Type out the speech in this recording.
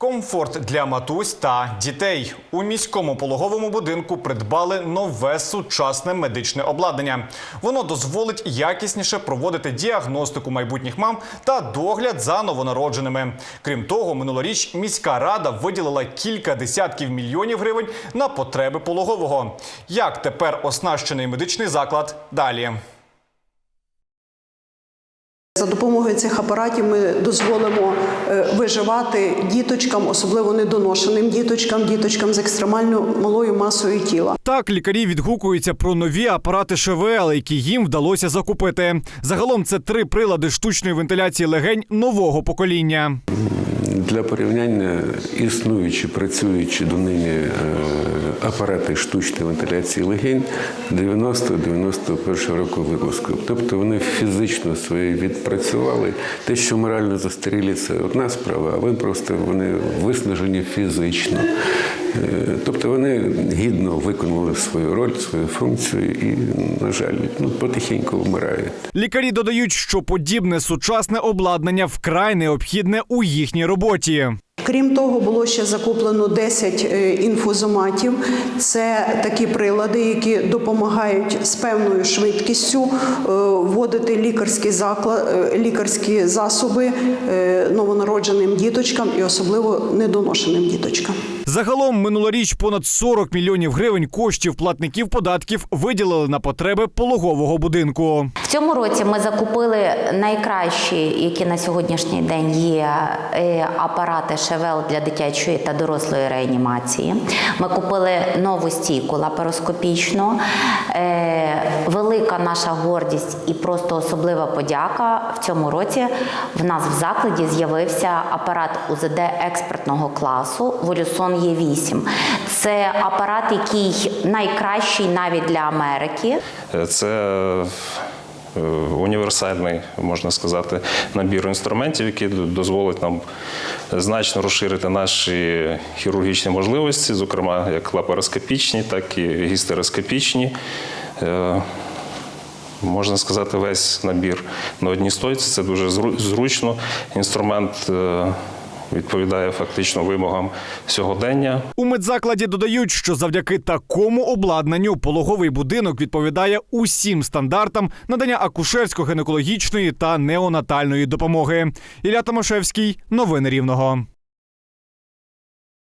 Комфорт для матусь та дітей у міському пологовому будинку придбали нове сучасне медичне обладнання. Воно дозволить якісніше проводити діагностику майбутніх мам та догляд за новонародженими. Крім того, минулоріч міська рада виділила кілька десятків мільйонів гривень на потреби пологового. Як тепер оснащений медичний заклад? Далі. За допомогою цих апаратів ми дозволимо е, виживати діточкам, особливо недоношеним діточкам, діточкам з екстремально малою масою тіла. Так, лікарі відгукуються про нові апарати ШВЛ, які їм вдалося закупити. Загалом це три прилади штучної вентиляції легень нового покоління. Для порівняння існуючі працюючі до нині апарати штучної вентиляції легень 90-91 року випуску. Тобто вони фізично своє відпрацювали. Те, що морально застарілі, це одна справа, а ви просто вони виснажені фізично. Е, Тобто вони гідно виконали свою роль, свою функцію і, на жаль, ну, потихеньку вмирають. Лікарі додають, що подібне сучасне обладнання вкрай необхідне у їхній роботі. Крім того, було ще закуплено 10 е, інфузоматів. Це такі прилади, які допомагають з певною швидкістю е, вводити лікарські заклад, е, лікарські засоби новонародженим діточкам і особливо недоношеним діточкам. Загалом минулоріч понад 40 мільйонів гривень коштів платників податків виділили на потреби пологового будинку. В цьому році ми закупили найкращі, які на сьогоднішній день є апарати ШВЛ для дитячої та дорослої реанімації. Ми купили нову стійку лапароскопічну. Е, Велика наша гордість і просто особлива подяка. В цьому році в нас в закладі з'явився апарат УЗД експертного класу Волюсон Є8. Це апарат, який найкращий навіть для Америки. Це е, універсальний, можна сказати, набір інструментів, який дозволить нам значно розширити наші хірургічні можливості, зокрема як лапароскопічні, так і гістероскопічні. Е, Можна сказати, весь набір на одній стойці. Це дуже зру- зручно. Інструмент е, відповідає фактично вимогам сьогодення. У медзакладі додають, що завдяки такому обладнанню пологовий будинок відповідає усім стандартам надання акушерсько-гінекологічної та неонатальної допомоги. Ілля Томашевський, новини Рівного.